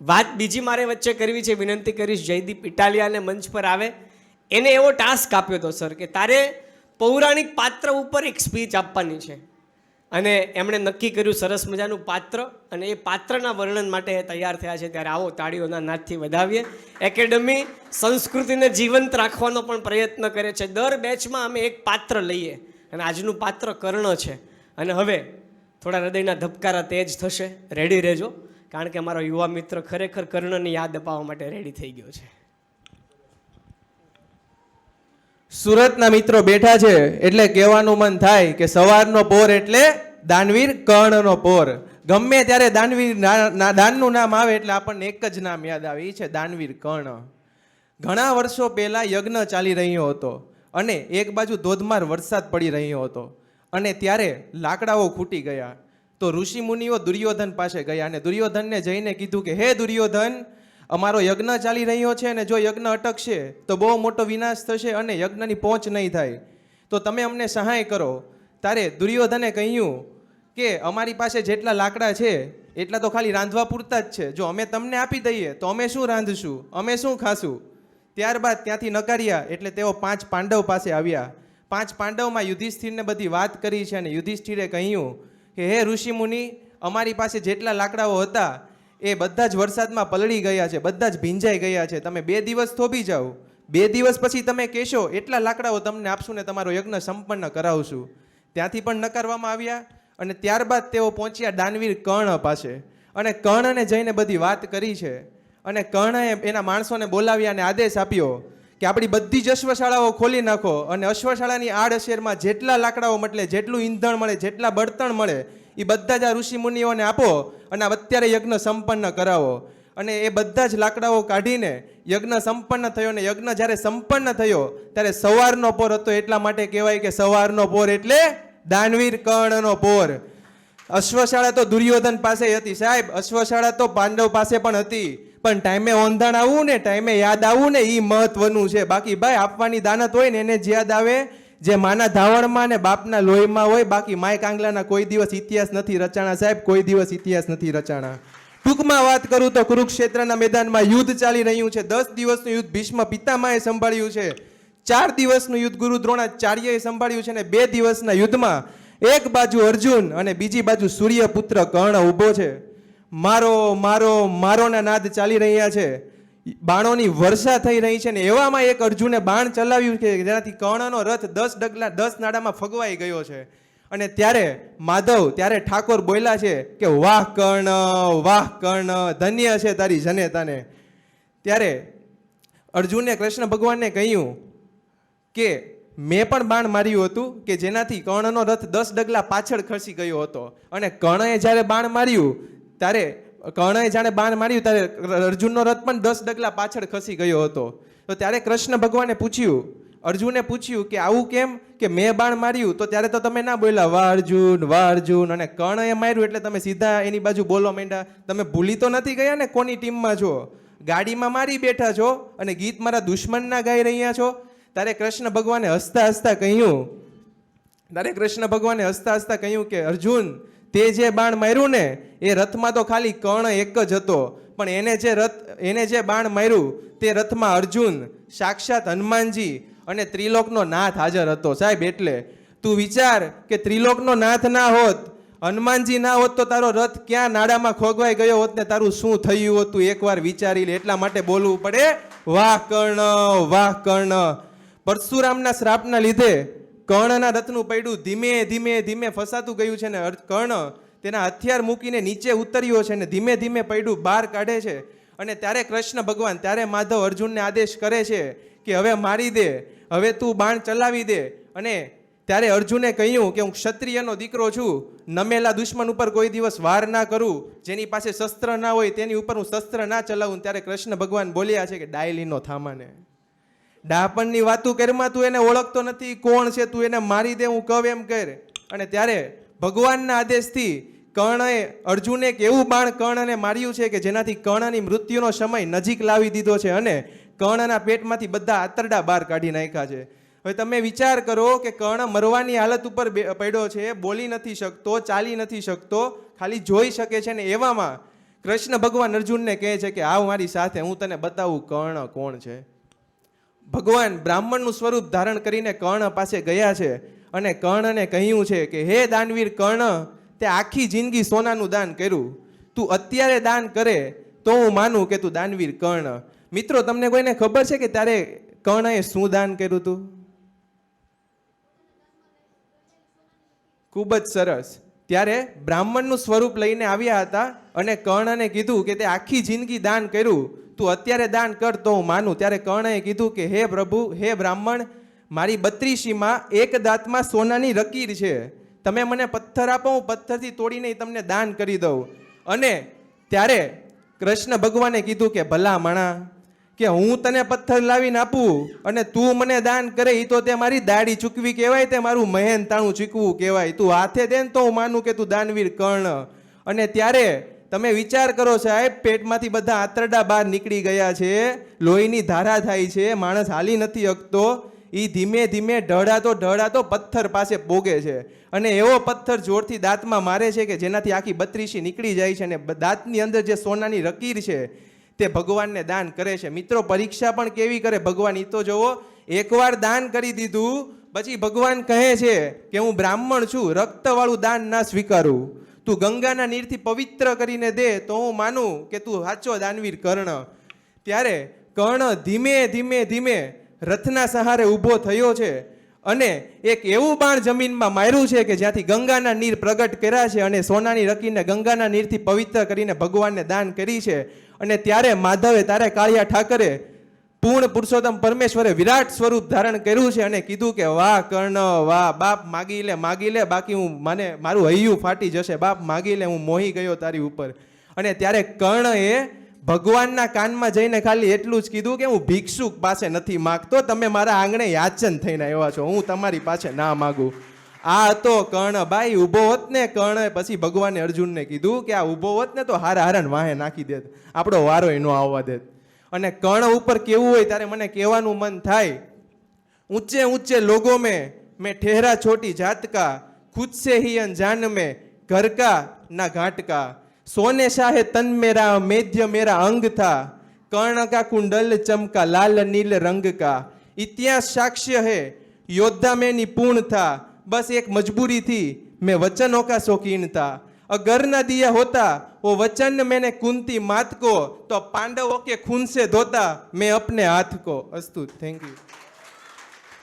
વાત બીજી મારે વચ્ચે કરવી છે, વિનંતી કરીશ, જયદીપ ઇટાલિયાને મંચ પર આવે. એને એવો ટાસ્ક આપ્યો હતો સર કે તારે પૌરાણિક પાત્ર ઉપર એક સ્પીચ આપવાની છે. અને એમણે નક્કી કર્યું સરસ મજાનું પાત્ર, અને એ પાત્રના વર્ણન માટે તૈયાર થયા છે. ત્યારે આવો તાળીઓના નાદથી વધાવીએ. એકેડમી સંસ્કૃતિને જીવંત રાખવાનો પણ પ્રયત્ન કરે છે. દર બેચમાં અમે એક પાત્ર લઈએ, અને આજનું પાત્ર કર્ણ છે. અને હવે થોડા હૃદયના ધબકારા તેજ થશે. રેડી રહેજો. કારણ કે મારો યુવા મિત્ર ખરેખર કર્ણની યાદ અપાવવા માટે રેડી થઈ ગયો છે. સુરતના મિત્રો બેઠા છે એટલે કહેવાનું મન થાય કે સવારનો પોર એટલે દાનવીર કર્ણનો પોર. ગમે ત્યારે દાનવીર દાનનું નામ આવે એટલે આપણને એક જ નામ યાદ આવે. એ છે દાનવીર કર્ણ. ઘણા વર્ષો પહેલાં યજ્ઞ ચાલી રહ્યો હતો અને એક બાજુ ધોધમાર વરસાદ પડી રહ્યો હતો. અને ત્યારે લાકડાઓ ખૂટી ગયા. તો ઋષિ મુનિઓ દુર્યોધન પાસે ગયા અને દુર્યોધનને જઈને કીધું કે, હે દુર્યોધન, અમારો યજ્ઞ ચાલી રહ્યો છે અને જો યજ્ઞ અટકશે, તો બહુ મોટો વિનાશ થશે અને યજ્ઞની પહોંચ નહીં થાય. તો તમે અમને સહાય કરો. તારે દુર્યોધને કહ્યું કે, અમારી પાસે જેટલા લાકડા છે, એટલા તો ખાલી રાંધવા પૂરતા જ છે. જો અમે તમને આપી દઈએ, તો અમે શું રાંધશું? અમે શું ખાશું? ત્યારબાદ ત્યાંથી નકાર્યા એટલે તેઓ પાંચ પાંડવ પાસે આવ્યા. પાંચ પાંડવમાં યુધિષ્ઠિરને બધી વાત કરી છે અને યુધિષ્ઠિરે કહ્યું કે હે ઋષિ મુનિ, અમારી પાસે જેટલા લાકડાઓ હતા, એ બધા જ વરસાદમાં પલળી ગયા છે, બધા જ ભીંજાઈ ગયા છે. તમે બે દિવસ થોભી જાઓ. બે દિવસ પછી તમે કહેશો, એટલા લાકડાઓ તમને આપશું ને તમારો યજ્ઞ સંપન્ન કરાવશું. ત્યાંથી પણ નકારવામાં આવ્યા અને ત્યારબાદ તેઓ પહોંચ્યા દાનવીર કર્ણ પાસે. અને કર્ણને જઈને બધી વાત કરી છે. અને કર્ણએ એના માણસોને બોલાવ્યા અને આદેશ આપ્યો કે આપણી બધી જ અશ્વશાળાઓ ખોલી નાખો અને અશ્વશાળાની આડઅસેરમાં જેટલા લાકડાઓ મળે જેટલું ઈંધણ મળે, જેટલા બળતણ મળે એ બધા જ આ ઋષિ મુનિઓને આપો અને અત્યારે યજ્ઞ સંપન્ન કરાવો. અને એ બધા જ લાકડાઓ કાઢીને યજ્ઞ સંપન્ન થયો ને યજ્ઞ જ્યારે સંપન્ન થયો, ત્યારે સવારનો પોર હતો એટલા માટે કહેવાય કે સવારનો પોર એટલે દાનવીર કર્ણનો પોર. અશ્વશાળા તો દુર્યોધન પાસે હતી સાહેબ, અશ્વશાળા તો પાંડવ પાસે પણ હતી. પણ ટાઈમે ઓંધાણ આવવું ને ટાઈમે યાદ આવવું ને એ મહત્વનું છે. બાકી ભાઈ, આપવાની દાનત હોય ને એને જ યાદ આવે. જે માના ધાવણમાં ને બાપના લોહીમાં હોય, બાકી માય કાંગલાના કોઈ દિવસ ઇતિહાસ નથી રચાણા સાહેબ, કોઈ દિવસ ઇતિહાસ નથી રચાણા. ટૂંકમાં વાત કરું તો કુરુક્ષેત્રના મેદાનમાં યુદ્ધ ચાલી રહ્યું છે. દસ દિવસનું યુદ્ધ ભીષ્મ પિતામાએ સંભાળ્યું છે. ચાર દિવસનું યુદ્ધ ગુરુ દ્રોણાચાર્યએ સંભાળ્યું છે અને બે દિવસના યુદ્ધમાં એક બાજુ અર્જુન અને બીજી બાજુ સૂર્યપુત્ર કર્ણ ઊભો છે. મારો મારો, મારોના નાદ ચાલી રહ્યા છે. બાણોની વર્ષા થઈ રહી છે ને એવામાં એક અર્જુને બાણ ચલાવ્યું કે જેનાથી કર્ણનો રથ દસ ડગલા, દસ નાડામાં ફગવાઈ ગયો છે. અને ત્યારે માધવ, ત્યારે ઠાકોર બોલ્યા છે કે, વાહ કર્ણ વાહ કર્ણ, ધન્ય છે તારી જનેતાને. ત્યારે અર્જુને કૃષ્ણ ભગવાનને કહ્યું કે, મેં પણ બાણ માર્યું હતું કે જેનાથી કર્ણનો રથ દસ ડગલા પાછળ ખસી ગયો હતો. અને કર્ણએ જ્યારે બાણ માર્યું ત્યારે કર્ણએ જાણે બાણ માર્યું ત્યારે અર્જુનનો રથ પણ દસ ડગલા પાછળ ખસી ગયો હતો. તો ત્યારે કૃષ્ણ ભગવાને પૂછ્યું, અર્જુને પૂછ્યું કે આવું કેમ? કે મેં બાણ માર્યું, તો ત્યારે તો તમે ના બોલ્યા, વાહ અર્જુન વાહ અર્જુન. અને કર્ણએ માર્યું એટલે તમે સીધા એની બાજુ બોલો માંડ્યા તમે ભૂલી તો નથી ગયા ને કોની ટીમમાં છો? ગાડીમાં મારી બેઠા છો અને ગીત મારા દુશ્મનના ગાઈ રહ્યા છો? ત્યારે કૃષ્ણ ભગવાને હસતા હસતા કહ્યું, ત્યારે કૃષ્ણ ભગવાને હસતા હસતા કહ્યું કે, અર્જુન તે જે બાણ માર્યું ને, એ રથમાં તો ખાલી કર્ણ એક જ હતો. પણ એને જે રથ, એને જે બાણ માર્યું, તે રથમાં અર્જુન, સાક્ષાત હનુમાનજી અને ત્રિલોકનો નાથ હાજર હતો. સાહેબ, એટલે તું વિચાર કે ત્રિલોકનો નાથ ના હોત, હનુમાનજી ના હોત તો તારો રથ ક્યાં નાડામાં ખોગવાઈ ગયો હોત ને તારું શું થયું હોત તું એકવાર વિચારી લે. એટલા માટે બોલવું પડે. વાહ કર્ણ વાહ કર્ણ પરશુરામના શ્રાપના લીધે કર્ણના રથનું પૈડું ધીમે ધીમે ધીમે ફસાતું ગયું છે ને કર્ણ તેના હથિયાર મૂકીને નીચે ઉતર્યો છે ને ધીમે ધીમે પૈડું બહાર કાઢે છે. અને ત્યારે કૃષ્ણ ભગવાન, ત્યારે માધવ અર્જુનને આદેશ કરે છે કે હવે મારી દે, હવે તું બાણ ચલાવી દે. અને ત્યારે અર્જુને કહ્યું કે હું ક્ષત્રિયનો દીકરો છું, નમેલા દુશ્મન ઉપર કોઈ દિવસ વાર ના કરું, જેની પાસે શસ્ત્ર ના હોય તેની ઉપર હું શસ્ત્ર ના ચલાવું. ત્યારે કૃષ્ણ ભગવાન બોલ્યા છે કે ડાયલીનો થામાને. ડાપણની વાતું કરમાં તું એને ઓળખતો નથી, કોણ છે તું એને મારી દે, હું કવ એમ કર. અને ત્યારે ભગવાનના આદેશથી કર્ણએ અર્જુને એક એવું બાણ કર્ણને માર્યું છે કે જેનાથી કર્ણની મૃત્યુનો સમય નજીક લાવી દીધો છે અને કર્ણના પેટમાંથી બધા આતરડા બહાર કાઢી નાખ્યા છે. હવે તમે વિચાર કરો કે કર્ણ મરવાની હાલત ઉપર પડ્યો છે, બોલી નથી શકતો, ચાલી નથી શકતો, ખાલી જોઈ શકે છે ને એવામાં કૃષ્ણ ભગવાન અર્જુનને કહે છે કે આવ મારી સાથે, હું તને બતાવું કર્ણ કોણ છે. ભગવાન બ્રાહ્મણનું સ્વરૂપ ધારણ કરીને કર્ણ પાસે ગયા છે અને કર્ણને કહ્યું છે કે, હે દાનવીર કર્ણ, તે આખી જિંદગી સોનાનું દાન કર્યું. તું અત્યારે દાન કરે તો હું માનું કે તું દાનવીર કર્ણ. મિત્રો, તમને કોઈને ખબર છે કે ત્યારે કર્ણએ શું દાન કર્યું હતું? ખૂબ જ સરસ. ત્યારે બ્રાહ્મણનું સ્વરૂપ લઈને આવ્યા હતા અને કર્ણને કીધું કે તે આખી જિંદગી દાન કર્યું, તું અત્યારે દાન કર તો હું માનું. ત્યારે કર્ણએ કીધું કે, હે પ્રભુ, હે બ્રાહ્મણ, મારી બત્રીસીમાં એક દાંતમાં સોનાની રકીર છે. તમે મને પથ્થર આપો, હું પથ્થરથી તોડીને તમને દાન કરી દઉં. અને ત્યારે કૃષ્ણ ભગવાને કીધું કે, ભલા માણા કે હું તને પથ્થર લાવીને આપું અને તું મને દાન કરે એ તો તે મારી દાડી ચૂકવી કહેવાય, તે મારું મહેન તાણું ચૂકવું કહેવાય. તું હાથે દે ને તો હું માનું કે તું દાનવીર કર્ણ. અને ત્યારે તમે વિચાર કરો સાહેબ, પેટમાંથી બધા આંતરડા બહાર નીકળી ગયા છે, લોહીની ધારા થાય છે, માણસ હાલી નથી શકતો એ ધીમે ધીમે ઢળાતો ઢળાતો પથ્થર પાસે પોગે છે. અને એવો પથ્થર જોરથી દાંતમાં મારે છે કે જેનાથી આખી બત્રીસી નીકળી જાય છે અને દાંતની અંદર જે સોનાની રકીર છે તે ભગવાનને દાન કરે છે. મિત્રો, પરીક્ષા પણ કેવી કરે? ભગવાન એ તો જોવો, એકવાર દાન કરી દીધું, પછી ભગવાન કહે છે કે, હું બ્રાહ્મણ છું, રક્તવાળું દાન ના સ્વીકારું. તું ગંગાના નીરથી પવિત્ર કરીને દે તો હું માનું કે તું સાચો દાનવીર કર્ણ. ત્યારે કર્ણ ધીમે ધીમે ધીમે રથના સહારે ઊભો થયો છે અને એક એવું બાણ જમીનમાં માર્યું છે કે જ્યાંથી ગંગાના નીર પ્રગટ કર્યા છે અને સોનાની રકીને ગંગાના નીરથી પવિત્ર કરીને ભગવાનને દાન કરી છે. અને ત્યારે માધવે તારે કાળિયા ઠાકરે પૂર્ણ પુરુષોત્તમ પરમેશ્વરે વિરાટ સ્વરૂપ ધારણ કર્યું છે અને કીધું કે, વાહ કર્ણ, વાહ, બાપ માગી લે માગી લે, બાકી હું, મને, મારું હૈયું ફાટી જશે, બાપ માગી લે, હું મોહી ગયો તારી ઉપર. અને ત્યારે કર્ણએ ભગવાનના કાનમાં જઈને ખાલી એટલું જ કીધું કે, હું ભિક્ષુક પાસે નથી માગતો, તમે મારા આંગણે યાચન થઈને આવ્યા છો, હું તમારી પાસે ના માગું. આ હતો કર્ણ ભાઈ ઊભો હોત ને કર્ણ પછી ભગવાને અર્જુનને કીધું કે આ ઊભો હોત ને તો હારા હારા વાહે નાખી દેત. આપણો વારો એનો આવવા દેત. અને કર્ણ ઉપર કેવું હોય ત્યારે મને કહેવાનું મન થાય, ઊંચે ઊંચે લોગો મેં મેં ઠેરા છોટી જાતકા, ખુદ સે હી અનજાન મેં, ઘરકા ના ઘાટકા. સોને શાહે તન મેરા મેધ્ય મેરા અંગ થા. કર્ણ કા કુંડલ ચમકા લાલ, નીલ રંગ કા ઇતિહાસ સાક્ષ્ય હે, યોદ્ધા મેની પૂર્ણ થા. बस एक मजबूरी थी, मैं वचनों का शौकीन था। अगर न दिया होता, वो वचन मैंने कुंती मात को तो पांडवों के खून से धोता मैं अपने हाथ को। अस्तु थैंक यू